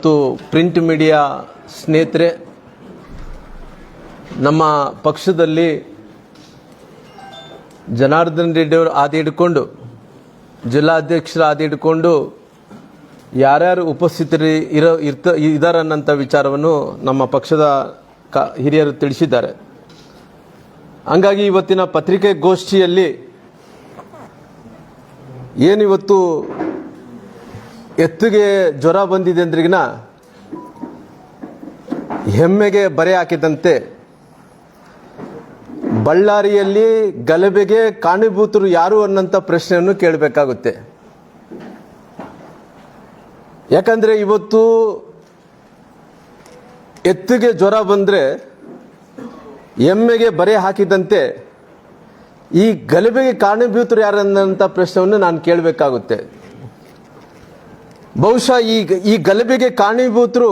ಮತ್ತು print media ಸ್ನೇಹಿತರೆ, ನಮ್ಮ ಪಕ್ಷದಲ್ಲಿ ಜನಾರ್ದನ್ ರೆಡ್ಡಿ ಅವರು ಆದಿ ಹಿಡ್ಕೊಂಡು ಜಿಲ್ಲಾಧ್ಯಕ್ಷರ ಆದಿ ಹಿಡ್ಕೊಂಡು ಯಾರ್ಯಾರು ಉಪಸ್ಥಿತರಿ ಇರೋ ಇರ್ತ ಇದಾರನ್ನಂಥ ವಿಚಾರವನ್ನು ನಮ್ಮ ಪಕ್ಷದ ಕ ಹಿರಿಯರು ತಿಳಿಸಿದ್ದಾರೆ. ಹಂಗಾಗಿ ಇವತ್ತಿನ ಪತ್ರಿಕೆಗೋಷ್ಠಿಯಲ್ಲಿ ಏನಿವತ್ತು ಎತ್ತಿಗೆ ಜ್ವರ ಬಂದಿದೆ ಅಂದ್ರಿಗಿನ ಹೆಮ್ಮೆಗೆ ಬರೆ ಹಾಕಿದಂತೆ ಬಳ್ಳಾರಿಯಲ್ಲಿ ಗಲಭೆಗೆ ಕಾಣಿಭೂತರು ಯಾರು ಅನ್ನಂಥ ಪ್ರಶ್ನೆಯನ್ನು ಕೇಳಬೇಕಾಗುತ್ತೆ. ಯಾಕಂದ್ರೆ ಇವತ್ತು ಎತ್ತಿಗೆ ಜ್ವರ ಬಂದರೆ ಎಮ್ಮೆಗೆ ಬರೆ ಹಾಕಿದಂತೆ ಈ ಗಲಭೆಗೆ ಕಾರಣಭೂತರು ಯಾರು ಅನ್ನಂಥ ಪ್ರಶ್ನೆಯನ್ನು ನಾನು ಕೇಳಬೇಕಾಗುತ್ತೆ. ಬಹುಶಃ ಈ ಈ ಗಲಭೆಗೆ ಕಾರಣೀಭೂತರು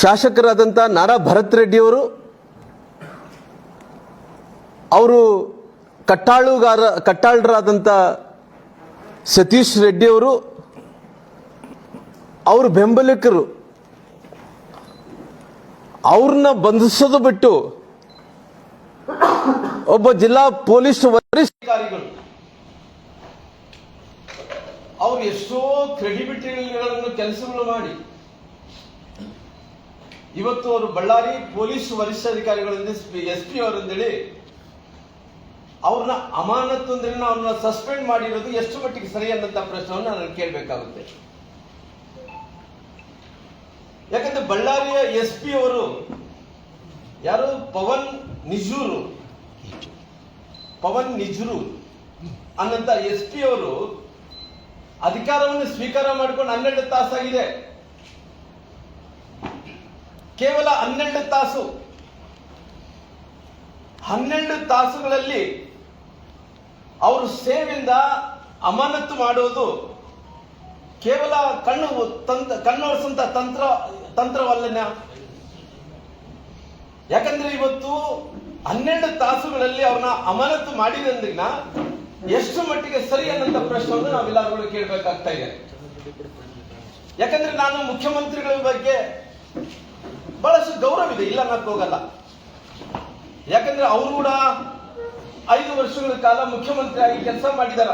ಶಾಸಕರಾದಂಥ ನಾರಾ ಭರತ್ ರೆಡ್ಡಿಯವರು, ಅವರು ಕಟ್ಟಾಳುಗಾರ ಕಟ್ಟಾಳರಾದಂಥ ಸತೀಶ್ ರೆಡ್ಡಿಯವರು, ಅವ್ರ ಬೆಂಬಲಿಕರು, ಅವ್ರನ್ನ ಬಂಧಿಸೋದು ಬಿಟ್ಟು ಒಬ್ಬ ಜಿಲ್ಲಾ ಪೊಲೀಸ್ ವರಿಷ್ಠಾಧಿಕಾರಿಗಳು ಅವ್ರು ಎಷ್ಟೋ ಕ್ರೆಡಿಬಿಲಿಟಿಗಳನ್ನು ಕೆಲಸಗಳು ಮಾಡಿ. ಇವತ್ತು ಅವರು ಬಳ್ಳಾರಿ ಪೊಲೀಸ್ ವರಿಷ್ಠಾಧಿಕಾರಿಗಳಿಂದ ಎಸ್ ಪಿ ಅವರಿಂದೇಳಿ ಅವ್ರನ್ನ ಅಮಾನತ್ತು ಅಂದ್ರೆ ಅವ್ರನ್ನ ಸಸ್ಪೆಂಡ್ ಮಾಡಿರೋದು ಎಷ್ಟು ಮಟ್ಟಿಗೆ ಸರಿ ಅನ್ನಂತ ಪ್ರಶ್ನೆಯನ್ನು ನಾನು ಕೇಳಬೇಕಾಗುತ್ತೆ. ಯಾಕಂದ್ರೆ ಬಳ್ಳಾರಿಯ ಎಸ್ ಪಿ ಅವರು ಯಾರು? ಪವನ್ ನಿಜೂರು. ಪವನ್ ನಿಜರು ಅನ್ನಂತ ಎಸ್ ಪಿ ಅವರು ಅಧಿಕಾರವನ್ನು ಸ್ವೀಕಾರ ಮಾಡಿಕೊಂಡು ಹನ್ನೆರಡು ತಾಸಾಗಿದೆ. ಕೇವಲ ಹನ್ನೆರಡು ತಾಸು. ಹನ್ನೆರಡು ತಾಸುಗಳಲ್ಲಿ ಅವರು ಸೇವೆಯಿಂದ ಅಮಾನತು ಮಾಡುವುದು ಕೇವಲ ಕಣ್ಣು ತಂತ್ರ ತಂತ್ರ ತಂತ್ರವಲ್ಲನ? ಯಾಕಂದ್ರೆ ಇವತ್ತು ಹನ್ನೆರಡು ತಾಸುಗಳಲ್ಲಿ ಅವ್ರನ್ನ ಅಮಾನತು ಮಾಡಿದಂದ್ರಿನ ಎಷ್ಟು ಮಟ್ಟಿಗೆ ಸರಿ ಅನ್ನಂತ ಪ್ರಶ್ನೆಯನ್ನು ನಾವೆಲ್ಲರೂ ಕೇಳಬೇಕಾಗ್ತಾ ಇದೆ. ಯಾಕಂದ್ರೆ ನಾನು ಮುಖ್ಯಮಂತ್ರಿಗಳ ಬಗ್ಗೆ ಬಹಳಷ್ಟು ಗೌರವ ಇದೆ, ಇಲ್ಲ ಅನ್ನಕ್ ಹೋಗಲ್ಲ. ಯಾಕಂದ್ರೆ ಅವರು ಕೂಡ ಐದು ವರ್ಷಗಳ ಕಾಲ ಮುಖ್ಯಮಂತ್ರಿಯಾಗಿ ಕೆಲಸ ಮಾಡಿದಾರ.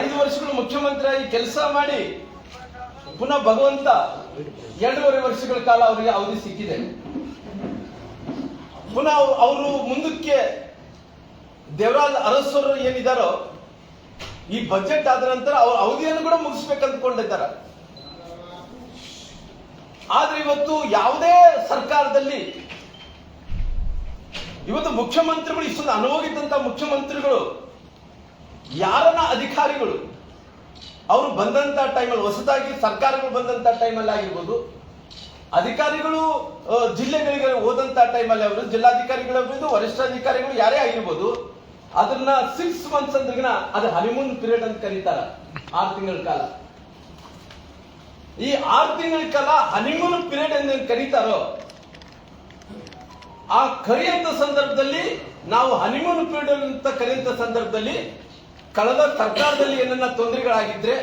ಐದು ವರ್ಷಗಳು ಮುಖ್ಯಮಂತ್ರಿಯಾಗಿ ಕೆಲಸ ಮಾಡಿ ಪುನಃ ಭಗವಂತ ಎರಡೂವರೆ ವರ್ಷಗಳ ಕಾಲ ಅವರಿಗೆ ಅವಧಿ ಸಿಕ್ಕಿದೆ. ಪುನಃ ಅವರು ಮುಂದಕ್ಕೆ ದೇವರಾಜ್ ಅರಸರು ಏನಿದಾರೋ, ಈ ಬಜೆಟ್ ಆದ ನಂತರ ಅವ್ರ ಅವಧಿಯನ್ನು ಕೂಡ ಮುಗಿಸ್ಬೇಕಂದ್ಕೊಂಡಿದ್ದಾರೆ ಆದ್ರೆ ಇವತ್ತು ಯಾವುದೇ ಸರ್ಕಾರದಲ್ಲಿ ಇವತ್ತು ಮುಖ್ಯಮಂತ್ರಿಗಳು ಇಷ್ಟೊಂದು ಅನುಭವಿದ್ದಂತ ಮುಖ್ಯಮಂತ್ರಿಗಳು, ಯಾರನ್ನ ಅಧಿಕಾರಿಗಳು, ಅವರು ಬಂದಂತ ಟೈಮಲ್ಲಿ ಹೊಸದಾಗಿ ಸರ್ಕಾರಗಳು ಬಂದಂತ ಟೈಮಲ್ಲಿ ಆಗಿರ್ಬೋದು, ಅಧಿಕಾರಿಗಳು ಜಿಲ್ಲೆಗಳಿಗೆ ಹೋದಂತ ಟೈಮಲ್ಲಿ ಅವರು ಜಿಲ್ಲಾಧಿಕಾರಿಗಳಾಗಿರ್ಬೋದು ವರಿಷ್ಠಾಧಿಕಾರಿಗಳು ಯಾರೇ ಆಗಿರ್ಬೋದು ಅದನ್ನ ಸಿಕ್ಸ್ ಮಂತ್ಸ್ ಅದು ಹನಿಮೂನ್ ಪೀರಿಯಡ್ ಅಂತ ಕರೀತಾರ. ಆರು ತಿಂಗಳ ಕಾಲ. ಈ ಆರು ತಿಂಗಳ ಕಾಲ ಹನಿಮೂನ್ ಪೀರಿಯಡ್ ಎಂದು ಕರೀತಾರೋ, ಆ ಕರೆಯಂತ ಸಂದರ್ಭದಲ್ಲಿ ನಾವು ಹನಿಮೂನ್ ಪೀರಿಯಡ್ ಅಂತ ಕರೆಯಂತ ಸಂದರ್ಭದಲ್ಲಿ ಕಳೆದ ಸರ್ಕಾರದಲ್ಲಿ ಏನನ್ನ ತೊಂದರೆಗಳಾಗಿದ್ರೆ,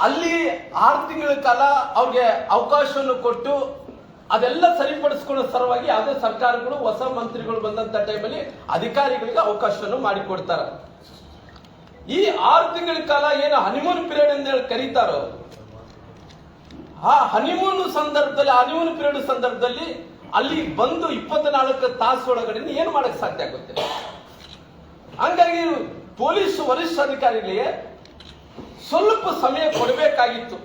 ಅಲ್ಲಿ ಆರು ತಿಂಗಳ ಕಾಲ ಅವ್ರಿಗೆ ಅವಕಾಶವನ್ನು ಕೊಟ್ಟು ಅದೆಲ್ಲ ಸರಿಪಡಿಸ್ಕೊಳ್ಳೋ ಸಲುವಾಗಿ ಯಾವುದೇ ಸರ್ಕಾರಗಳು, ಹೊಸ ಮಂತ್ರಿಗಳು ಬಂದಂತ ಟೈಮಲ್ಲಿ ಅಧಿಕಾರಿಗಳಿಗೆ ಅವಕಾಶವನ್ನು ಮಾಡಿಕೊಡ್ತಾರೆ. ಈ ಆರು ತಿಂಗಳ ಕಾಲ ಏನು ಹನಿಮೂನ್ ಪೀರಿಯಡ್ ಅಂತ ಹೇಳಿ ಕರೀತಾರೋ? ಆ ಹನಿಮೂನ್ ಸಂದರ್ಭದಲ್ಲಿ ಹನಿಮೂನ್ ಪೀರಿಯಡ್ ಸಂದರ್ಭದಲ್ಲಿ ಅಲ್ಲಿ ಬಂದು ಇಪ್ಪತ್ನಾಲ್ಕು ತಾಸು ಒಳಗಡೆ ಏನು ಮಾಡಕ್ ಸಾಧ್ಯ ಆಗುತ್ತೆ? ಹಂಗಾಗಿ ಪೊಲೀಸ್ ವರಿಷ್ಠಾಧಿಕಾರಿಗಳಿಗೆ ಸ್ವಲ್ಪ ಸಮಯ ಕೊಡಬೇಕಾಗಿತ್ತು.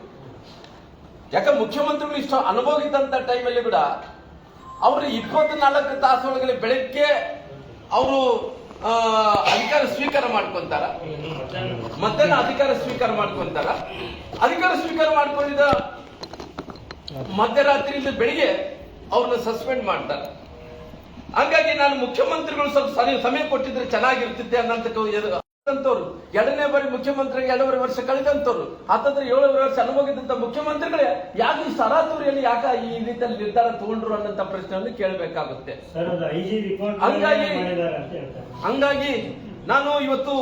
ಯಾಕೆ ಮುಖ್ಯಮಂತ್ರಿಗಳು ಇಷ್ಟು ಅನುಭವ ಇದ್ದಂತ ಟೈಮಲ್ಲಿ ಕೂಡ ಅವರು ಇಪ್ಪತ್ನಾಲ್ಕು ತಾಸು ಒಳಗಡೆ ಬೆಳಗ್ಗೆ ಅವರು ಅಧಿಕಾರ ಸ್ವೀಕಾರ ಮಾಡ್ಕೊಂತಾರ. ಮಧ್ಯಾಹ್ನ ಅಧಿಕಾರ ಸ್ವೀಕಾರ ಮಾಡ್ಕೊಂತಾರ. ಅಧಿಕಾರ ಸ್ವೀಕಾರ ಮಾಡ್ಕೊಂಡಿದ್ದ ಮಧ್ಯರಾತ್ರಿಯಿಂದ ಬೆಳಿಗ್ಗೆ ಅವ್ರನ್ನ ಸಸ್ಪೆಂಡ್ ಮಾಡ್ತಾರೆ. ಹಂಗಾಗಿ ನಾನು ಮುಖ್ಯಮಂತ್ರಿಗಳು ಸ್ವಲ್ಪ ಸರಿ ಸಮಯ ಕೊಟ್ಟಿದ್ರೆ ಚೆನ್ನಾಗಿರ್ತಿದ್ದೆ ಅನ್ನಂತ ಅಂತವ್ರು ಎರಡನೇ ಬಾರಿ ಮುಖ್ಯಮಂತ್ರಿ ಎರಡೂವರೆ ವರ್ಷ ಕಳೆದಂತವ್ರು. ಹತ್ತತ್ರ ಏಳೂವರೆ ವರ್ಷ ಅನುಭವಿದಂತ ಮುಖ್ಯಮಂತ್ರಿಗಳೇ ಯಾಕೆ ಈ ಸರಾತುರಿಯಲ್ಲಿ ಯಾಕೆ ಈ ರೀತಿಯಲ್ಲಿ ನಿರ್ಧಾರ ತಗೊಂಡ್ರು ಅನ್ನಂತ ಪ್ರಶ್ನೆಯನ್ನು ಕೇಳಬೇಕಾಗುತ್ತೆ. ಹಂಗಾಗಿ- ಹಂಗಾಗಿ ನಾನು ಇವತ್ತು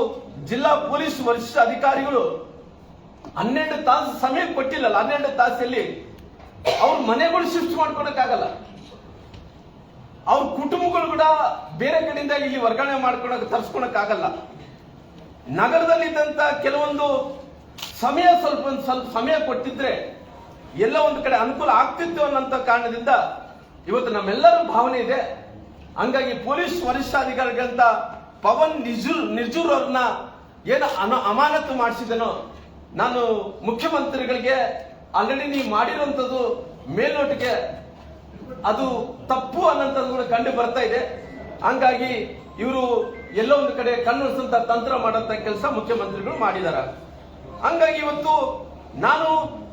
ಜಿಲ್ಲಾ ಪೊಲೀಸ್ ವರಿಷ್ಠ ಅಧಿಕಾರಿಗಳು ಹನ್ನೆರಡು ತಾಸು ಸಮಯ ಕೊಟ್ಟಿಲ್ಲಲ್ಲ ಹನ್ನೆರಡು ತಾಸಲ್ಲಿ ಅವ್ರ ಮನೆಗಳು ಶಿಫ್ಟ್ ಮಾಡ್ಕೊಳಕ್ಕಾಗಲ್ಲ. ಅವ್ರ ಕುಟುಂಬಗಳು ಕೂಡ ಬೇರೆ ಕಡೆಯಿಂದ ಇಲ್ಲಿ ವರ್ಗಾವಣೆ ಮಾಡ್ಕೊಳಕ್ ತರ್ಸ್ಕೊಳಕ್ಕಾಗಲ್ಲ. ನಗರದಲ್ಲಿದ್ದಂತ ಕೆಲವೊಂದು ಸಮಯ ಸ್ವಲ್ಪ ಸ್ವಲ್ಪ ಸಮಯ ಕೊಟ್ಟಿದ್ರೆ ಎಲ್ಲ ಒಂದು ಕಡೆ ಅನುಕೂಲ ಆಗ್ತಿತ್ತು ಅನ್ನೋಂಥ ಕಾರಣದಿಂದ ಇವತ್ತು ನಮ್ಮೆಲ್ಲರ ಭಾವನೆ ಇದೆ. ಹಂಗಾಗಿ ಪೊಲೀಸ್ ವರಿಷ್ಠಾಧಿಕಾರಿಗಳಂತ ಪವನ್ ನಿಜೂರ್ ನಿರ್ಜೂರ್ ಅವ್ರನ್ನ ಏನು ಅನ ಅಮಾನತು ಮಾಡಿಸಿದನೋ, ನಾನು ಮುಖ್ಯಮಂತ್ರಿಗಳಿಗೆ ಆಲ್ರೆಡಿ ನೀವು ಮಾಡಿರುವಂಥದ್ದು ಮೇಲ್ನೋಟಿಗೆ ಅದು ತಪ್ಪು ಅನ್ನೋಂಥದ್ದು ಕೂಡ ಕಂಡು ಬರ್ತಾ ಇದೆ. ಹಂಗಾಗಿ ಇವರು ಎಲ್ಲೋ ಒಂದು ಕಡೆ ಕಣ್ಣುಳಿಸಂತ ತಂತ್ರ ಮಾಡಂತ ಕೆಲಸ ಮುಖ್ಯಮಂತ್ರಿಗಳು ಮಾಡಿದ್ದಾರೆ ಹಂಗಾಗಿ ಇವತ್ತು ನಾನು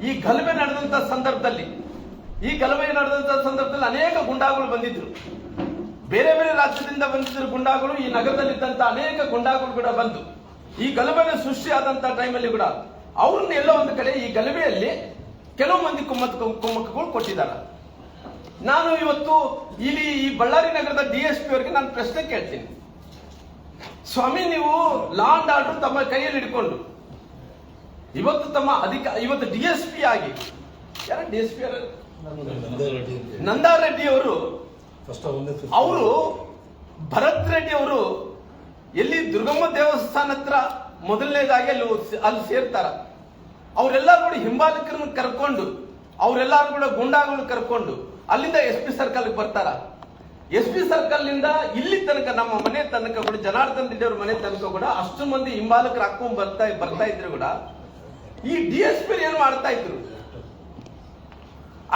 ಈ ಗಲಭೆ ನಡೆದಂತ ಸಂದರ್ಭದಲ್ಲಿ, ಈ ಗಲಭೆ ನಡೆದಂತ ಸಂದರ್ಭದಲ್ಲಿ ಅನೇಕ ಗುಂಡಾಗಳು ಬಂದಿದ್ರು. ಬೇರೆ ಬೇರೆ ರಾಜ್ಯದಿಂದ ಬಂದಿದ್ರು ಗುಂಡಾಗಳು, ಈ ನಗರದಲ್ಲಿದ್ದಂತ ಅನೇಕ ಗುಂಡಾಗಳು ಕೂಡ ಬಂದು, ಈ ಗಲಭೆ ಸೃಷ್ಟಿಯಾದಂತ ಟೈಮಲ್ಲಿ ಕೂಡ ಅವ್ರನ್ನ ಎಲ್ಲೋ ಒಂದು ಕಡೆ ಈ ಗಲಭೆಯಲ್ಲಿ ಕೆಲವು ಮಂದಿ ಕುಮ್ಮತ್ ಕುಮ್ಮಕ್ಕಗಳು ಕೊಟ್ಟಿದ್ದಾರೆ. ನಾನು ಇವತ್ತು ಇಲ್ಲಿ ಈ ಬಳ್ಳಾರಿ ನಗರದ ಡಿ ಎಸ್ ಪಿ ಅವರಿಗೆ ನಾನು ಪ್ರಶ್ನೆ ಕೇಳ್ತೀನಿ. ಸ್ವಾಮಿ, ನೀವು ಲಾಂಡ್ ಆರ್ಡರ್ ತಮ್ಮ ಕೈಯಲ್ಲಿ ಹಿಡ್ಕೊಂಡು, ಇವತ್ತು ತಮ್ಮ ಅಧಿಕ, ಇವತ್ತು ಡಿ ಎಸ್ ಪಿ ಆಗಿ, ಯಾರ ಡಿ ಎಸ್ ಪಿ ರೆಡ್ಡಿ ಅವರು ಅವರು ಭರತ್ ರೆಡ್ಡಿ ಅವರು ಎಲ್ಲಿ ದುರ್ಗಮ್ಮ ದೇವಸ್ಥಾನ ಹತ್ರ ಮೊದಲನೇದಾಗಿ ಅಲ್ಲಿ ಅಲ್ಲಿ ಸೇರ್ತಾರ. ಅವರೆಲ್ಲರೂ ಕೂಡ ಹಿಂಬಾಲಕರನ್ನು ಕರ್ಕೊಂಡು, ಅವರೆಲ್ಲರೂ ಕೂಡ ಗುಂಡಾಗಳು ಕರ್ಕೊಂಡು ಅಲ್ಲಿಂದ ಎಸ್ ಪಿ ಸರ್ಕಲ್ ಬರ್ತಾರ. ಎಸ್ ಪಿ ಸರ್ಕಲ್ನಿಂದ ಇಲ್ಲಿ ತನಕ ನಮ್ಮ ಮನೆ ತನಕ ಕೂಡ ಜನಾರ್ದನ್ ರೆಡ್ಡಿ ಅವ್ರ ಮನೆ ತನಕ ಕೂಡ ಅಷ್ಟು ಮಂದಿ ಹಿಂಬಾಲಕರು ಹಾಕೊಂಡ್ ಬರ್ತಾ ಬರ್ತಾ ಇದ್ರು ಕೂಡ. ಈ ಡಿ ಎಸ್ ಪಿ ಏನ್ ಮಾಡ್ತಾ ಇದ್ರು?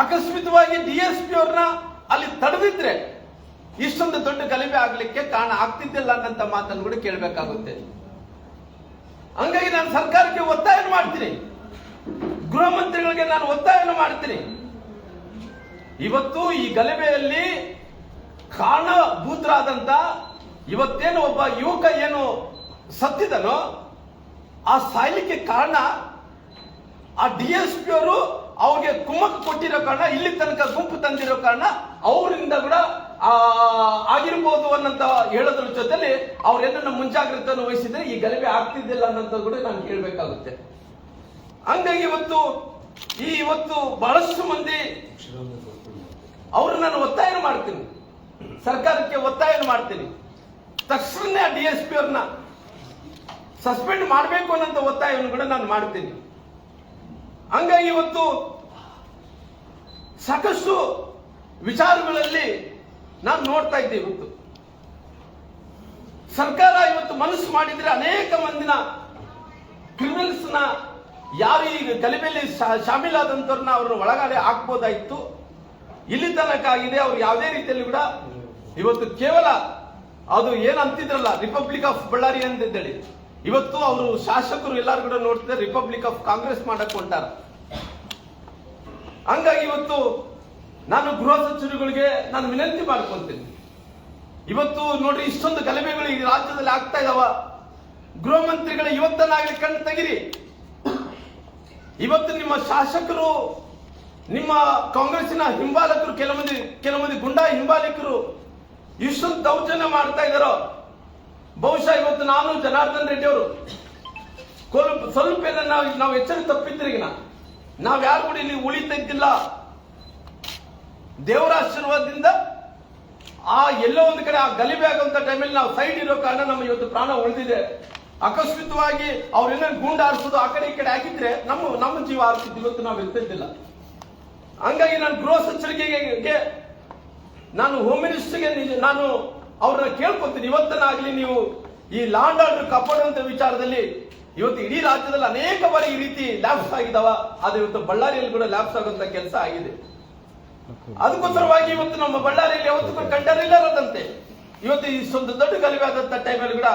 ಅಕಸ್ಮಿತವಾಗಿ ಡಿ ಎಸ್ ಪಿ ಅವ್ರನ್ನ ಅಲ್ಲಿ ತಡೆದಿದ್ರೆ ಇಷ್ಟೊಂದು ದೊಡ್ಡ ಗಲಭೆ ಆಗ್ಲಿಕ್ಕೆ ಕಾರಣ ಆಗ್ತಿದ್ದಿಲ್ಲ ಅನ್ನಂತ ಮಾತನ್ನು ಕೂಡ ಕೇಳಬೇಕಾಗುತ್ತೆ. ಹಂಗಾಗಿ ನಾನು ಸರ್ಕಾರಕ್ಕೆ ಒತ್ತಾಯ ಮಾಡ್ತೀನಿ. ಗೃಹ ಮಂತ್ರಿಗಳಿಗೆ ನಾನು ಒತ್ತಾಯ ಮಾಡ್ತೀನಿ. ಇವತ್ತು ಈ ಗಲಭೆಯಲ್ಲಿ ಕಾರಣಭೂತರಾದಂತ ಇವತ್ತೇನು ಒಬ್ಬ ಯುವಕ ಏನು ಸತ್ತಿದನೋ ಆ ಸಾಯ್ಲಿಕ್ಕೆ ಕಾರಣ ಆ ಡಿ ಎಸ್ ಪಿ ಅವರು ಅವ್ರಿಗೆ ಕುಮ್ಮಕ್ ಕೊಟ್ಟಿರೋ ಕಾರಣ, ಇಲ್ಲಿ ತನಕ ಗುಂಪು ತಂದಿರೋ ಕಾರಣ ಅವರಿಂದ ಕೂಡ ಆಗಿರ್ಬೋದು ಅನ್ನಂತ ಹೇಳೋದ್ರ ಜೊತೆಲಿ ಅವ್ರೇನನ್ನ ಮುಂಜಾಗ್ರತೆಯನ್ನು ವಹಿಸಿದ್ರೆ ಈ ಗಲಭೆ ಆಗ್ತಿದ್ದಿಲ್ಲ ಅನ್ನೋದು ಕೂಡ ನಾನು ಕೇಳಬೇಕಾಗುತ್ತೆ. ಹಂಗಾಗಿ ಇವತ್ತು ಈ ಇವತ್ತು ಬಹಳಷ್ಟು ಮಂದಿ ಅವ್ರು ನಾನು ಒತ್ತಾಯ ಮಾಡ್ತೀನಿ. ಸರ್ಕಾರಕ್ಕೆ ಒತ್ತಾಯ ಮಾಡ್ತೀನಿ. ತಕ್ಷಣ ಡಿ ಎಸ್ ಪಿ ಅವ್ರನ್ನ ಸಸ್ಪೆಂಡ್ ಮಾಡಬೇಕು ಅನ್ನೋಂಥ ಒತ್ತಾಯವನ್ನು ಕೂಡ ನಾನು ಮಾಡ್ತೀನಿ. ಹಂಗಾಗಿ ಇವತ್ತು ಸಾಕಷ್ಟು ವಿಚಾರಗಳಲ್ಲಿ ನಾನು ನೋಡ್ತಾ ಇದ್ದೆ ಇವತ್ತು. ಸರ್ಕಾರ ಇವತ್ತು ಮನಸ್ಸು ಮಾಡಿದ್ರೆ ಅನೇಕ ಮಂದಿನ ಕ್ರಿಮಿನಲ್ಸ್ನ ಯಾರು ಈಗ ಗಲಭೆಯಲ್ಲಿ ಶಾ- ಶಾಮೀಲಾದಂತವ್ರನ್ನ ಅವ್ರನ್ನ ಒಳಗಡೆ ಹಾಕ್ಬೋದಾಯ್ತು. ಇಲ್ಲಿ ತನಕ ಆಗಿದೆ ಅವ್ರು ಯಾವುದೇ ರೀತಿಯಲ್ಲಿ ಕೂಡ ಇವತ್ತು ಕೇವಲ ಅದು ಏನ್ ಅಂತಿದ್ರಲ್ಲ ರಿಪಬ್ಲಿಕ್ ಆಫ್ ಬಳ್ಳಾರಿ ಅಂತಿದ್ದೇಳಿ ಇವತ್ತು ಅವರು ಶಾಸಕರು ಎಲ್ಲರೂ ಕೂಡ ನೋಡ್ತಿದ್ದಾರೆ ರಿಪಬ್ಲಿಕ್ ಆಫ್ ಕಾಂಗ್ರೆಸ್ ಮಾಡಕ್ ಹೊಂಟಾರ. ಹಂಗಾಗಿ ಇವತ್ತು ನಾನು ಗೃಹ ಸಚಿವರುಗಳಿಗೆ ನಾನು ವಿನಂತಿ ಮಾಡ್ಕೊಂತೀನಿ ಇವತ್ತು ನೋಡ್ರಿ, ಇಷ್ಟೊಂದು ಗಲಭೆಗಳು ಈ ರಾಜ್ಯದಲ್ಲಿ ಆಗ್ತಾ ಇದಾವ. ಗೃಹ ಮಂತ್ರಿಗಳ, ಇವತ್ತನ್ನಾಗಲಿ ಕಣ್ಣು ತೆಗಿರಿ. ಇವತ್ತು ನಿಮ್ಮ ಶಾಸಕರು ನಿಮ್ಮ ಕಾಂಗ್ರೆಸ್ಸಿನ ಹಿಂಬಾಲಕರು ಕೆಲವು ಮಂದಿ ಕೆಲವು ಮಂದಿ ಗುಂಡಾ ಹಿಂಬಾಲಕರು ಇಷ್ಟೊಂದು ದೌರ್ಜನ್ಯ ಮಾಡ್ತಾ ಇದ್ದಾರೋ? ಬಹುಶಃ ಇವತ್ತು ನಾನು ಜನಾರ್ದನ್ ರೆಡ್ಡಿ ಅವರು ಸ್ವಲ್ಪ ನಾವು ನಾವು ಎಚ್ಚರಿಕೆ ತಪ್ಪಿದ್ರಿಗಿನ ನಾವು ಯಾರು ಕೂಡ ಇಲ್ಲಿ ಉಳಿತಾ ದೇವರ ಆಶೀರ್ವಾದದಿಂದ ಆ ಎಲ್ಲೋ ಒಂದು ಕಡೆ ಆ ಗಲಿಬೆ ಆಗುವಂತ ಟೈಮಲ್ಲಿ ನಾವು ಸೈಡ್ ಇರೋ ಕಾರಣ ನಮ್ಮ ಇವತ್ತು ಪ್ರಾಣ ಉಳಿದಿದೆ. ಅಕಸ್ಮಿತವಾಗಿ ಅವ್ರ ಗುಂಡು ಆರಿಸೋದು ಆ ಕಡೆ ಈ ಕಡೆ ಹಾಕಿದ್ರೆ ನಮ್ಮ ನಮ್ಮ ಜೀವ ಆರಿಸಿದ್ದು ಇವತ್ತು ನಾವು ಇರ್ತಿದ್ದಿಲ್ಲ ಹಂಗಾಗಿ ನಾನು ಗೃಹ ಸಚಿವರಿಗೆ ನಾನು ಹೋಮ್ ಮಿನಿಸ್ಟರ್ಗೆ ನಾನು ಅವ್ರನ್ನ ಕೇಳ್ಕೊತೀನಿ. ಇವತ್ತನಾಗ್ಲಿ ನೀವು ಈ ಲಾಂಡ್ ಆರ್ಡರ್ ಕಾಪಾಡುವಂತ ವಿಚಾರದಲ್ಲಿ ಇವತ್ತು ಇಡೀ ರಾಜ್ಯದಲ್ಲಿ ಅನೇಕ ಬಾರಿ ಈ ರೀತಿ ಲ್ಯಾಬ್ಸ್ ಆಗಿದಾವ. ಅದು ಇವತ್ತು ಬಳ್ಳಾರಿಯಲ್ಲಿ ಕೂಡ ಲ್ಯಾಬ್ಸ್ ಆಗುವಂತ ಕೆಲಸ ಆಗಿದೆ. ಅದಕ್ಕೋಸ್ಕರವಾಗಿ ಇವತ್ತು ನಮ್ಮ ಬಳ್ಳಾರಿಯಲ್ಲಿ ಯಾವತ್ತೂ ಕೂಡ ಕಂಡರಿಲ್ಲದಂತೆ ಇವತ್ತು ಇಷ್ಟೊಂದು ದೊಡ್ಡ ಗಲಭೆ ಆದಂತ ಟೈಮಲ್ಲಿ ಕೂಡ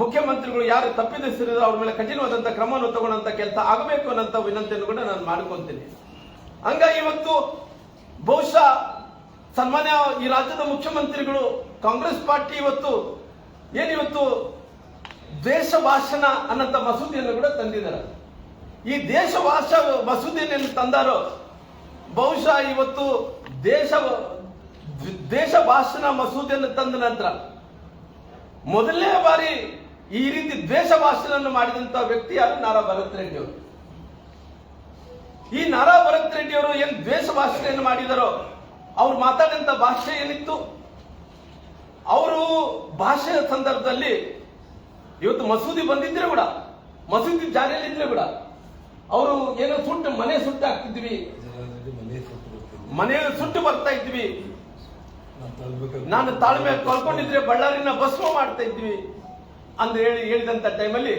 ಮುಖ್ಯಮಂತ್ರಿಗಳು ಯಾರು ತಪ್ಪಿದಿಸಿರೋ ಅವ್ರ ಮೇಲೆ ಕಠಿಣವಾದಂತ ಕ್ರಮವನ್ನು ತಗೊಳ್ಳಂತ ಕೆಲಸ ಆಗಬೇಕು ಅನ್ನೋಂತ ವಿನಂತಿಯನ್ನು ಕೂಡ ನಾನು ಮಾಡ್ಕೊಂತೀನಿ. ಹಂಗಾಗಿ ಇವತ್ತು ಬಹುಶಃ ಸನ್ಮಾನ್ಯ ಈ ರಾಜ್ಯದ ಮುಖ್ಯಮಂತ್ರಿಗಳು ಕಾಂಗ್ರೆಸ್ ಪಾರ್ಟಿ ಇವತ್ತು ಏನಿವತ್ತು ದ್ವೇಷ ಭಾಷಣ ಅನ್ನಂತ ಮಸೂದೆಯನ್ನು ಕೂಡ ತಂದಿದ್ದಾರೆ. ಈ ದೇಶ ಭಾಷಾ ಮಸೂದೆಯನ್ನು ತಂದಾರೋ ಬಹುಶಃ ಇವತ್ತು ದೇಶ ದೇಶ ಭಾಷಣ ಮಸೂದೆಯನ್ನು ತಂದ ನಂತರ ಮೊದಲನೇ ಬಾರಿ ಈ ರೀತಿ ದ್ವೇಷ ಭಾಷಣವನ್ನು ಮಾಡಿದಂತ ವ್ಯಕ್ತಿ ಯಾರು? ನಾರಾ ಭರತ್ ರೆಡ್ಡಿ ಅವರು. ಈ ನಾರಾ ಭರತ್ ರೆಡ್ಡಿ ಭಾಷಣೆಯನ್ನು ಮಾಡಿದಾರೋ, ಅವ್ರು ಮಾತಾಡಿದಂತ ಭಾಷೆ ಏನಿತ್ತು? ಅವರು ಭಾಷೆಯ ಸಂದರ್ಭದಲ್ಲಿ ಇವತ್ತು ಮಸೂದಿ ಬಂದಿದ್ರೆ ಕೂಡ, ಮಸೂದಿ ಜಾರಿಯಲ್ಲಿದ್ರೆ ಕೂಡ, ಅವರು ಏನೋ ಸುಟ್ಟು ಮನೆ ಸುಟ್ಟು ಹಾಕ್ತಿದ್ವಿ. ಜನರಲ್ಲಿ ಮನೆ ಸುಟ್ಟು ಬರ್ತಾ ಇದ್ವಿ. ನಾನು ತಾಳ್ಮೆ ಕಳ್ಕೊಂಡಿದ್ರೆ ಬಳ್ಳಾರಿನ ಭಸ್ಮ ಮಾಡ್ತಾ ಇದ್ವಿ. ಅಂತ ಹೇಳಿ ಹೇಳಿದಂತ ಟೈಮಲ್ಲಿ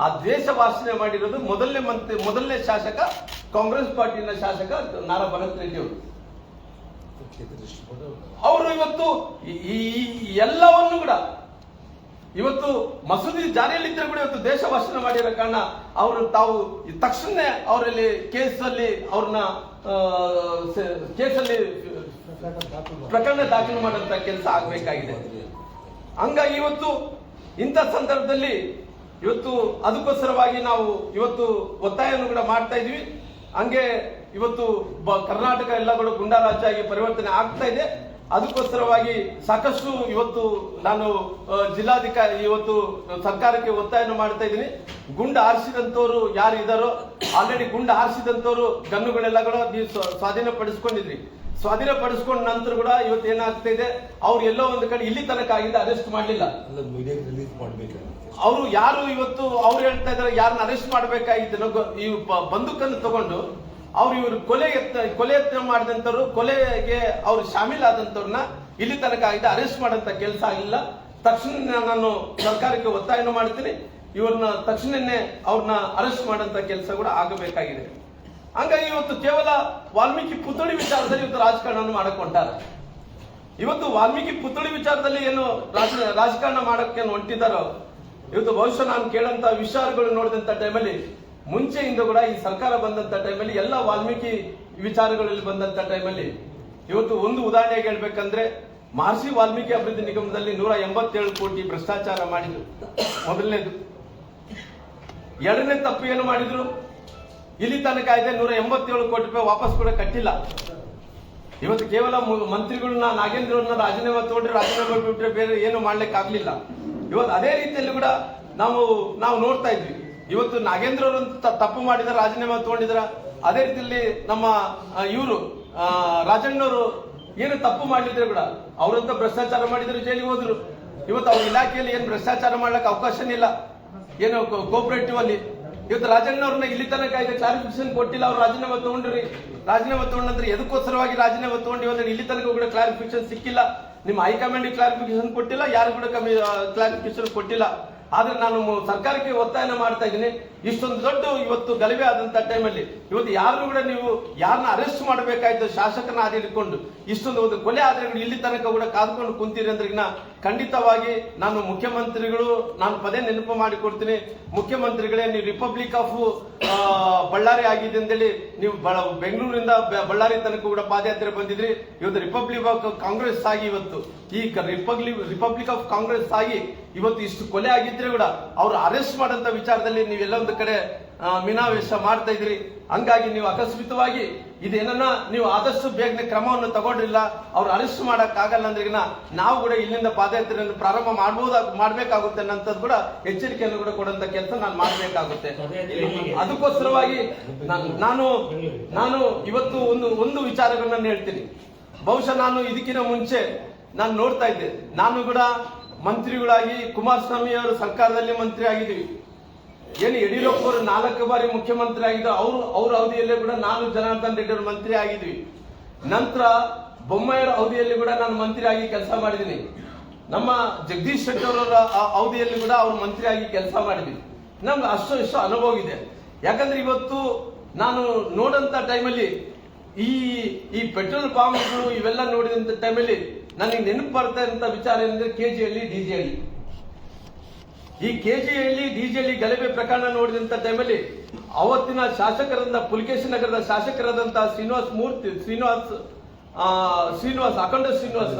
ಆ ದ್ವೇಷ ಭಾಷಣೆ ಮಾಡಿರೋದು ಮೊದಲನೇ ಮಂತ್ರಿ, ಮೊದಲನೇ ಶಾಸಕ, ಕಾಂಗ್ರೆಸ್ ಪಾರ್ಟಿನ ಶಾಸಕ ನಾರಾ ಭರತ್ ರೆಡ್ಡಿ ಅವರು. ಅವರು ಇವತ್ತು ಈ- ಎಲ್ಲವನ್ನು ಕೂಡ ಇವತ್ತು ಮಸೂದಿ ಜಾರಿಯಲ್ಲಿದ್ದರೆ ಕೂಡ ಇವತ್ತು ದೇಶ ಭಾಷಣ ಮಾಡಿರೋ ಕಾರಣ ಅವರು ತಾವು ತಕ್ಷಣ ಅವರಲ್ಲಿ ಕೇಸಲ್ಲಿ ಅವ್ರನ್ನ ಕೇಸಲ್ಲಿ ಪ್ರಕರಣ ದಾಖಲು ಮಾಡುವಂತ ಕೆಲಸ ಆಗಬೇಕಾಗಿದೆ. ಹಂಗಾಗಿ ಇವತ್ತು ಇಂಥ ಸಂದರ್ಭದಲ್ಲಿ ಇವತ್ತು ಅದಕ್ಕೋಸ್ಕರವಾಗಿ ನಾವು ಇವತ್ತು ಒತ್ತಾಯವನ್ನು ಕೂಡ ಮಾಡ್ತಾ ಇದೀವಿ ಹಂಗೆ ಇವತ್ತು ಕರ್ನಾಟಕ ಎಲ್ಲ ಕೂಡ ಗುಂಡಾ ರಾಜ್ಯ ಆಗಿ ಪರಿವರ್ತನೆ ಆಗ್ತಾ ಇದೆ. ಅದಕ್ಕೋಸ್ಕರವಾಗಿ ಸಾಕಷ್ಟು ಇವತ್ತು ನಾನು ಜಿಲ್ಲಾಧಿಕಾರಿ ಇವತ್ತು ಸರ್ಕಾರಕ್ಕೆ ಒತ್ತಾಯವನ್ನು ಮಾಡ್ತಾ ಇದ್ದೀನಿ. ಗುಂಡ ಆರಿಸಿದಂತವರು ಯಾರು ಇದಾರೋ ಆಲ್ರೆಡಿ ಗುಂಡ ಆರಿಸಿದಂತವರು ಗನ್ನುಗಳೆಲ್ಲ ಕೂಡ ನೀವು ಸ್ವಾಧೀನ ಪಡಿಸ್ಕೊಂಡಿದ್ರಿ ಸ್ವಾಧೀನ ಸ್ವಾಧೀನಪಡಿಸ್ಕೊಂಡ ನಂತರ ಕೂಡ ಇವತ್ತು ಏನಾಗ್ತಾ ಇದೆ? ಅವ್ರು ಎಲ್ಲೋ ಒಂದು ಕಡೆ ಇಲ್ಲಿ ತನಕ ಆಗಿದ್ದ ಅರೆಸ್ಟ್ ಮಾಡಲಿಲ್ಲ. ರಿಲೀಸ್ ಮಾಡ್ಬೇಕಾಗುತ್ತೆ ಅವರು ಯಾರು ಇವತ್ತು ಅವ್ರು ಹೇಳ್ತಾ ಇದಾರೆ ಯಾರನ್ನ ಅರೆಸ್ಟ್ ಮಾಡಬೇಕಾಗಿತ್ತು ಈ ಬಂದೂಕನ್ನು ತಗೊಂಡು ಅವ್ರು ಇವರು ಕೊಲೆ ಯತ್ನ ಕೊಲೆ ಯತ್ನ ಮಾಡಿದಂಥವ್ರು, ಕೊಲೆಗೆ ಅವ್ರು ಶಾಮೀಲಾದಂತವ್ರನ್ನ ಇಲ್ಲಿ ತನಕ ಆಗಿದೆ ಅರೆಸ್ಟ್ ಮಾಡಂತ ಕೆಲಸ ಆಗಿಲ್ಲ. ತಕ್ಷಣ ನಾನು ಸರ್ಕಾರಕ್ಕೆ ಒತ್ತಾಯನ ಮಾಡ್ತೀನಿ. ಇವ್ರನ್ನ ತಕ್ಷಣನೇ ಅವ್ರನ್ನ ಅರೆಸ್ಟ್ ಮಾಡಂತ ಕೆಲಸ ಕೂಡ ಆಗಬೇಕಾಗಿದೆ. ಹಂಗಾಗಿ ಇವತ್ತು ಕೇವಲ ವಾಲ್ಮೀಕಿ ಪುತ್ಥಳಿ ವಿಚಾರದಲ್ಲಿ ಇವತ್ತು ಮಾಡಕ್ ಹೊಂಟಾರೆ ಇವತ್ತು ವಾಲ್ಮೀಕಿ ಪುತ್ಥಳಿ ವಿಚಾರದಲ್ಲಿ ಏನು ರಾಜ- ರಾಜಕಾರಣ ಹೊಂಟಿದ್ದಾರೋ ಹೊಂಟಿದಾರೋ ಇವತ್ತು ಬಹುಶಃ ನಾನು ಕೇಳಂತ ವಿಚಾರಗಳು ನೋಡಿದಂತ ಟೈಮಲ್ಲಿ ಮುಂಚೆಯಿಂದ ಕೂಡ ಈ ಸರ್ಕಾರ ಬಂದಂತ ಟೈಮಲ್ಲಿ ಎಲ್ಲ ವಾಲ್ಮೀಕಿ ವಿಚಾರಗಳಲ್ಲಿ ಬಂದಂತ ಟೈಮಲ್ಲಿ ಇವತ್ತು ಒಂದು ಉದಾಹರಣೆಗೆ ಹೇಳ್ಬೇಕಂದ್ರೆ, ಮಹರ್ಷಿ ವಾಲ್ಮೀಕಿ ಅಭಿವೃದ್ಧಿ ನಿಗಮದಲ್ಲಿ ನೂರ ಎಂಬತ್ತೇಳು ಕೋಟಿ ಭ್ರಷ್ಟಾಚಾರ ಮಾಡಿದ್ರು. ಮೊದಲನೇದು. ಎರಡನೇ ತಪ್ಪು ಏನು ಮಾಡಿದ್ರು? ಇಲ್ಲಿ ತನಕ ಇದೆ ನೂರ ಎಂಬತ್ತೇಳು ಕೋಟಿ ರೂಪಾಯಿ ವಾಪಸ್ ಕೂಡ ಕಟ್ಟಿಲ್ಲ. ಇವತ್ತು ಕೇವಲ ಮಂತ್ರಿಗಳನ್ನ ನಾಗೇಂದ್ರ ರಾಜೀನಾಮೆ ತಗೊಂಡ್ರೆ ರಾಜೀನಾಮೆ ಬಿಟ್ಟರೆ ಬೇರೆ ಏನು ಮಾಡ್ಲಿಕ್ಕೆ ಆಗ್ಲಿಲ್ಲ ಇವತ್ತು ಅದೇ ರೀತಿಯಲ್ಲಿ ಕೂಡ ನಾವು ನಾವು ನೋಡ್ತಾ ಇದ್ವಿ. ಇವತ್ತು ನಾಗೇಂದ್ರ ಅವರು ತಪ್ಪು ಮಾಡಿದ ರಾಜೀನಾಮೆ ತಗೊಂಡಿದ್ರ. ಅದೇ ರೀತಿಯಲ್ಲಿ ನಮ್ಮ ಇವರು ರಾಜಣ್ಣವರು ಏನು ತಪ್ಪು ಮಾಡಿದ್ರೆ ಕೂಡ ಅವರಂತ ಭ್ರಷ್ಟಾಚಾರ ಮಾಡಿದ್ರು, ಜೈಲಿಗೆ ಹೋದ್ರು. ಇವತ್ತು ಅವ್ರ ಇಲಾಖೆಯಲ್ಲಿ ಏನು ಭ್ರಷ್ಟಾಚಾರ ಮಾಡ್ಲಿಕ್ಕೆ ಅವಕಾಶನೇ ಇಲ್ಲ. ಏನು ಕೋಪರೇಟಿವ್ ಅಲ್ಲಿ. ಇವತ್ತು ರಾಜಣ್ಣವ್ರನ್ನ ಇಲ್ಲಿ ತನಕ ಈಗ ಕ್ಲಾರಿಫಿಕೇಶನ್ ಕೊಟ್ಟಿಲ್ಲ, ಅವ್ರು ರಾಜೀನಾಮೆ ತಗೊಂಡ್ರಿ. ರಾಜೀನಾಮೆ ತಗೊಂಡ್ರೆ ಎದಕ್ಕೋಸ್ಕರವಾಗಿ ರಾಜೀನಾಮೆ ತಗೊಂಡಿವಂದ್ರೆ ಇಲ್ಲಿ ತನಕ ಕೂಡ ಕ್ಲಾರಿಫಿಕೇಶನ್ ಸಿಕ್ಕಿಲ್ಲ. ನಿಮ್ಮ ಹೈಕಮಾಂಡ್ ಕ್ಲಾರಿಫಿಕೇಶನ್ ಕೊಟ್ಟಿಲ್ಲ, ಯಾರು ಕೂಡ ಕಮ್ಮಿ ಕ್ಲಾರಿಫಿಕೇಶನ್ ಕೊಟ್ಟಿಲ್ಲ. ಆದ್ರೆ ನಾನು ಸರ್ಕಾರಕ್ಕೆ ಒತ್ತಾಯನ ಮಾಡ್ತಾ ಇದ್ದೀನಿ. ಇಷ್ಟೊಂದು ದೊಡ್ಡ ಇವತ್ತು ಗಲಭೆ ಆದಂತ ಟೈಮಲ್ಲಿ ಇವತ್ತು ಯಾರನ್ನು ಕೂಡ ನೀವು ಯಾರನ್ನ ಅರೆಸ್ಟ್ ಮಾಡಬೇಕಾಯ್ತು ಶಾಸಕನ ಹಿಡ್ಕೊಂಡು ಇಷ್ಟೊಂದು ಒಂದು ಕೊಲೆ ಆದ್ರೆ ಇಲ್ಲಿ ತನಕ ಕೂಡ ಕಾದ್ಕೊಂಡು ಕುಂತೀರಿ ಅಂದ್ರೆ ಖಂಡಿತವಾಗಿ ನಾನು ಮುಖ್ಯಮಂತ್ರಿಗಳು, ನಾನು ಪದೇ ನೆನಪು ಮಾಡಿಕೊಡ್ತೀನಿ, ಮುಖ್ಯಮಂತ್ರಿಗಳೇ, ನೀವು ರಿಪಬ್ಲಿಕ್ ಆಫ್ ಬಳ್ಳಾರಿ ಆಗಿದೆ ಅಂತೇಳಿ ನೀವು ಬೆಂಗಳೂರಿಂದ ಬಳ್ಳಾರಿ ತನಕ ಕೂಡ ಪಾದಯಾತ್ರೆ ಬಂದಿದ್ರಿ. ಇವತ್ತು ರಿಪಬ್ಲಿಕ್ ಆಫ್ ಕಾಂಗ್ರೆಸ್ ಆಗಿ ಇವತ್ತು, ಈ ರಿಪಬ್ಲಿಕ್ ರಿಪಬ್ಲಿಕ್ ಆಫ್ ಕಾಂಗ್ರೆಸ್ ಆಗಿ ಇವತ್ತು ಇಷ್ಟು ಕೊಲೆ ಆಗಿದ್ರೆ ಕೂಡ ಅವ್ರು ಅರೆಸ್ಟ್ ಮಾಡಂತ ವಿಚಾರದಲ್ಲಿ ನೀವೆಲ್ಲ ಒಂದು ಕಡೆ ಮೀನಾವೇಶ ಮಾಡ್ತಾ ಇದ್ರಿ ಹಂಗಾಗಿ ನೀವು ಅಕಸ್ಮಿತವಾಗಿ ಇದೇನನ್ನ ನೀವು ಆದಷ್ಟು ಬೇಗನೆ ಕ್ರಮವನ್ನು ತಗೊಂಡಿಲ್ಲ, ಅವ್ರು ಅರೆಸ್ಟ್ ಆಗಲ್ಲ ಅಂದ್ರೆ ನಾವು ಕೂಡ ಇಲ್ಲಿಂದ ಪಾದಯಾತ್ರೆಯನ್ನು ಪ್ರಾರಂಭ ಮಾಡಬಹುದು ಮಾಡ್ಬೇಕಾಗುತ್ತೆ ಅನ್ನೋಂಥದ್ದು ಕೂಡ ಎಚ್ಚರಿಕೆಯನ್ನು ಕೂಡ ಕೊಡುವಂತ ಕೆಲಸ ನಾನು ಮಾಡ್ಬೇಕಾಗುತ್ತೆ. ಅದಕ್ಕೋಸ್ಕರವಾಗಿ ನಾನು- ನಾನು ನಾನು ಇವತ್ತು ಒಂದು ಒಂದು ವಿಚಾರಗಳನ್ನ ಹೇಳ್ತೀನಿ. ಬಹುಶಃ ನಾನು ಇದಕ್ಕಿಂತ ಮುಂಚೆ ನಾನು ನೋಡ್ತಾ ಇದ್ದೆ. ನಾನು ಕೂಡ ಮಂತ್ರಿಗಳಾಗಿ ಕುಮಾರಸ್ವಾಮಿ ಅವರು ಸರ್ಕಾರದಲ್ಲಿ ಮಂತ್ರಿ ಆಗಿದ್ದೀವಿ ಏನು ಯಡಿಯೂರಪ್ಪ ಅವರು ನಾಲ್ಕು ಬಾರಿ ಮುಖ್ಯಮಂತ್ರಿ ಆಗಿದ್ರು ಅವರು ಅವ್ರ ಅವಧಿಯಲ್ಲೇ ಕೂಡ ನಾನು ಜನಾರ್ದನ್ ರೆಡ್ಡಿ ಅವರು ಮಂತ್ರಿ ಆಗಿದ್ವಿ. ನಂತರ ಬೊಮ್ಮಾಯರ ಅವಧಿಯಲ್ಲಿ ಕೂಡ ನಾನು ಮಂತ್ರಿ ಆಗಿ ಕೆಲಸ ಮಾಡಿದ್ದೀನಿ. ನಮ್ಮ ಜಗದೀಶ್ ಶೆಟ್ಟರ್ ಅವರ ಅವಧಿಯಲ್ಲಿ ಕೂಡ ಅವ್ರು ಮಂತ್ರಿ ಆಗಿ ಕೆಲಸ ಮಾಡಿದ್ವಿ ನಮ್ಗೆ ಅಷ್ಟು ಇಷ್ಟು ಅನುಭವ ಇದೆ. ಯಾಕಂದ್ರೆ ಇವತ್ತು ನಾನು ನೋಡಂತ ಟೈಮಲ್ಲಿ ಈ ಈ ಪೆಟ್ರೋಲ್ ಪಾಂಪ್ಗಳು ಇವೆಲ್ಲ ನೋಡಿದಂತ ಟೈಮಲ್ಲಿ ನನಗೆ ನೆನಪು ಬರ್ತಾ ಇರೋಂಥ ವಿಚಾರ ಏನಂದ್ರೆ K G Halli, D J Halli. ಈ ಕೆಜಿಹಳ್ಳಿ ಡಿಜಿಹಳ್ಳಿ ಗಲಭೆ ಪ್ರಕರಣ ನೋಡಿದಂತ ಟೈಮಲ್ಲಿ ಅವತ್ತಿನ ಶಾಸಕರಾದ ಪುಲಕೇಶಿ ನಗರದ ಶಾಸಕರಾದಂತಹ ಶ್ರೀನಿವಾಸ್ ಮೂರ್ತಿ, ಶ್ರೀನಿವಾಸ್ ಶ್ರೀನಿವಾಸ್, ಅಖಂಡ ಶ್ರೀನಿವಾಸ್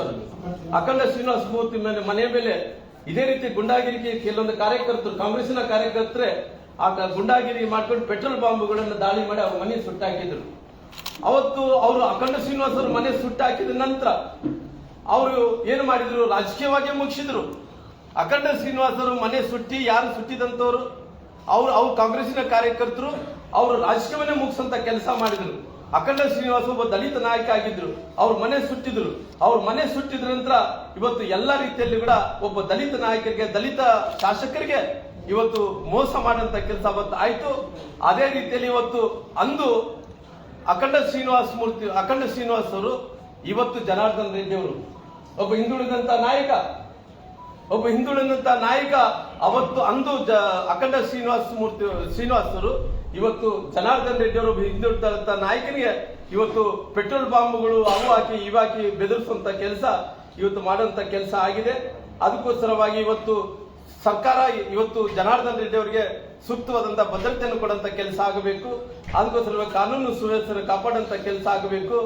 ಅಖಂಡ ಶ್ರೀನಿವಾಸ್ ಮೂರ್ತಿ ಮೇಲೆ, ಮನೆ ಮೇಲೆ ಇದೇ ರೀತಿ ಗುಂಡಾಗಿರಿಗೆ ಕೆಲವೊಂದು ಕಾರ್ಯಕರ್ತರು ಕಾಂಗ್ರೆಸ್ನ ಕಾರ್ಯಕರ್ತರೆ ಆ ಕ- ಗುಂಡಾಗಿರಿ ಮಾಡ್ಕೊಂಡು ಪೆಟ್ರೋಲ್ ಬಾಂಬ್ಗಳನ್ನು ದಾಳಿ ಮಾಡಿ ಅವ್ರ ಮನೆ ಸುಟ್ಟಾಕಿದ್ರು. ಅವತ್ತು ಅವರು ಅಖಂಡ ಶ್ರೀನಿವಾಸ್ ಅವ್ರ ಮನೆ ಸುಟ್ಟಾಕಿದ ನಂತರ ಅವರು ಏನು ಮಾಡಿದ್ರು? ರಾಜಕೀಯವಾಗಿ ಮುಗಿಸಿದ್ರು. ಅಖಂಡ ಶ್ರೀನಿವಾಸರು ಮನೆ ಸುಟ್ಟಿ ಯಾರು ಸುಟ್ಟಿದಂತವ್ರು ಅವ್ರು ಅವ್ರು ಕಾಂಗ್ರೆಸ್ನ ಕಾರ್ಯಕರ್ತರು, ಅವರು ರಾಜಕೀಯವನ್ನೇ ಮುಗಿಸಂತ ಕೆಲಸ ಮಾಡಿದ್ರು. ಅಖಂಡ ಶ್ರೀನಿವಾಸ ಒಬ್ಬ ದಲಿತ ನಾಯಕ ಆಗಿದ್ರು. ಅವ್ರ ಮನೆ ಸುಟ್ಟಿದ್ರು ಅವ್ರ ಮನೆ ಸುಟ್ಟಿದ ನಂತರ ಇವತ್ತು ಎಲ್ಲ ರೀತಿಯಲ್ಲಿ ಕೂಡ ಒಬ್ಬ ದಲಿತ ನಾಯಕರಿಗೆ, ದಲಿತ ಶಾಸಕರಿಗೆ ಇವತ್ತು ಮೋಸ ಮಾಡಂತ ಕೆಲಸ ಅವತ್ತು ಆಯ್ತು. ಅದೇ ರೀತಿಯಲ್ಲಿ ಇವತ್ತು ಅಂದು ಅಖಂಡ ಶ್ರೀನಿವಾಸ ಮೂರ್ತಿ ಅಖಂಡ ಶ್ರೀನಿವಾಸ್ ಅವರು ಇವತ್ತು ಜನಾರ್ದನ್ ರೆಡ್ಡಿ ಅವರು ಒಬ್ಬ ಹಿಂದುಳಿದಂತ ನಾಯಕ. ಒಬ್ಬ ಹಿಂದುಳಿದಂತ ನಾಯಕ ಅವತ್ತು ಅಂದು ಅಖಂಡ ಶ್ರೀನಿವಾಸ ಮೂರ್ತಿ, ಶ್ರೀನಿವಾಸರು, ಇವತ್ತು ಜನಾರ್ದನ್ ರೆಡ್ಡಿ ಅವರು ಹಿಂದುಳಿದಂತ ನಾಯಕನಿಗೆ ಇವತ್ತು ಪೆಟ್ರೋಲ್ ಬಾಂಬ್ಗಳು ಅವು ಹಾಕಿ ಇವಾಕಿ ಬೆದರಿಸುವಂತ ಕೆಲಸ ಇವತ್ತು ಮಾಡುವಂತ ಕೆಲಸ ಆಗಿದೆ. ಅದಕ್ಕೋಸ್ಕರವಾಗಿ ಇವತ್ತು ಸರ್ಕಾರ ಇವತ್ತು ಜನಾರ್ದನ್ ರೆಡ್ಡಿ ಅವರಿಗೆ ಸೂಕ್ತವಾದಂತಹ ಭದ್ರತೆಯನ್ನು ಕೊಡುವಂತ ಕೆಲಸ ಆಗಬೇಕು. ಅದಕ್ಕೋಸ್ಕರ ಕಾನೂನು ಸುವ್ಯವಸ್ಥೆ ಕಾಪಾಡುವಂತ ಕೆಲಸ ಆಗಬೇಕು.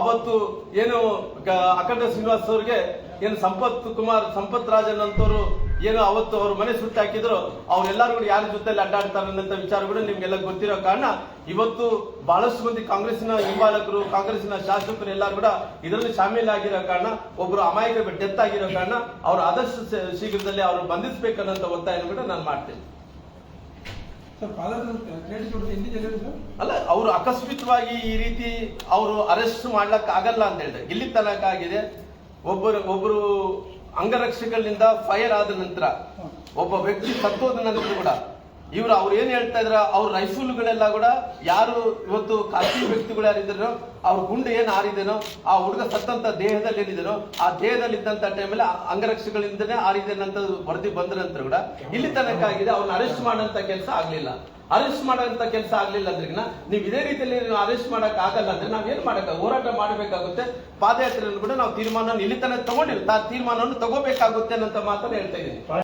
ಅವತ್ತು ಏನು ಅಖಂಡ ಶ್ರೀನಿವಾಸ್ ಅವರಿಗೆ ಏನು ಸಂಪತ್ ಕುಮಾರ್ ಸಂಪತ್ ರಾಜನ್ ಅಂತವರು ಏನು ಅವತ್ತು ಅವ್ರ ಮನೆ ಸುತ್ತ ಹಾಕಿದ್ರು ಅವ್ರೆಲ್ಲರೂ ಕೂಡ ಯಾರ ಜೊತೆಲಿ ಅಡ್ಡಾಡ್ತಾರೆ ಅನ್ನೋ ವಿಚಾರ ಕೂಡ ನಿಮ್ಗೆಲ್ಲ ಗೊತ್ತಿರೋ ಕಾರಣ ಇವತ್ತು ಬಹಳಷ್ಟು ಮಂದಿ ಕಾಂಗ್ರೆಸ್ನ ಹಿಂಬಾಲಕರು ಕಾಂಗ್ರೆಸ್ನ ಶಾಸಕರು ಎಲ್ಲರೂ ಕೂಡ ಇದರಲ್ಲಿ ಶಾಮೀಲಾಗಿರೋ ಕಾರಣ ಒಬ್ರು ಅಮಾಯಕ ಡೆತ್ ಆಗಿರೋ ಕಾರಣ ಅವ್ರು ಆದಷ್ಟು ಶೀಘ್ರದಲ್ಲಿ ಅವ್ರು ಬಂಧಿಸಬೇಕನ್ನೋಂಥ ಒತ್ತಾಯ ಕೂಡ ನಾನು ಮಾಡ್ತೇನೆ. ಅಲ್ಲ ಅವರು ಅಕಸ್ಮಿತವಾಗಿ ಈ ರೀತಿ ಅವರು ಅರೆಸ್ಟ್ ಮಾಡ್ಲಕ್ ಆಗಲ್ಲ ಅಂತ ಹೇಳಿದ್ರೆ ಇಲ್ಲಿ ತನಕ ಆಗಿದೆ ಒಬ್ಬರು ಒಬ್ಬರು ಅಂಗರಕ್ಷಕರಿಂದ ಫೈರ್ ಆದ ನಂತರ ಒಬ್ಬ ವ್ಯಕ್ತಿ ಸತ್ತೋದ ನಂತರ ಕೂಡ ಇವರು ಅವ್ರು ಏನ್ ಹೇಳ್ತಾ ಇದ್ರ, ಅವ್ರ ರೈಫಲ್ಗಳೆಲ್ಲ ಕೂಡ ಯಾರು ಇವತ್ತು ಖಾಸಗಿ ವ್ಯಕ್ತಿಗಳು ಯಾರಿದ್ರು ಅವ್ರ ಗುಂಡು ಏನ್ ಆರಿದೇನೋ, ಆ ಹುಡುಗ ಸತ್ತಂತ ದೇಹದಲ್ಲಿ ಏನಿದೆನೋ, ಆ ದೇಹದಲ್ಲಿ ಇದ್ದಂತ ಟೈಮಲ್ಲಿ ಅಂಗರಕ್ಷಕಗಳಿಂದನೇ ಆರಿದೇನಂತ ವರದಿ ಬಂದ ನಂತರ ಕೂಡ ಇಲ್ಲಿ ತನಕ ಆಗಿದೆ ಅವ್ರನ್ನ ಅರೆಸ್ಟ್ ಮಾಡಂತ ಕೆಲಸ ಆಗ್ಲಿಲ್ಲ. ಅರೆಸ್ಟ್ ಮಾಡೋಂತ ಕೆಲಸ ಆಗ್ಲಿಲ್ಲ ಅಂದ್ರಿಗಿನ ನೀವು ಇದೇ ರೀತಿಯಲ್ಲಿ ನೀವು ಅರೆಸ್ಟ್ ಮಾಡಕ್ ಆಗಲ್ಲ ಅಂದ್ರೆ ನಾವ್ ಏನ್ ಮಾಡಕ್ ಹೋರಾಟ ಮಾಡಬೇಕಾಗುತ್ತೆ. ಪಾದಯಾತ್ರೆಯನ್ನು ಕೂಡ ನಾವು ತೀರ್ಮಾನ ಇಲ್ಲಿ ತನಕ ತಗೊಂಡಿಲ್ಲ. ತೀರ್ಮಾನವನ್ನು ತಗೋಬೇಕಾಗುತ್ತೆ ಅನ್ನೋ ಮಾತನ್ನ ಹೇಳ್ತಾ ಇದ್ದೀನಿ.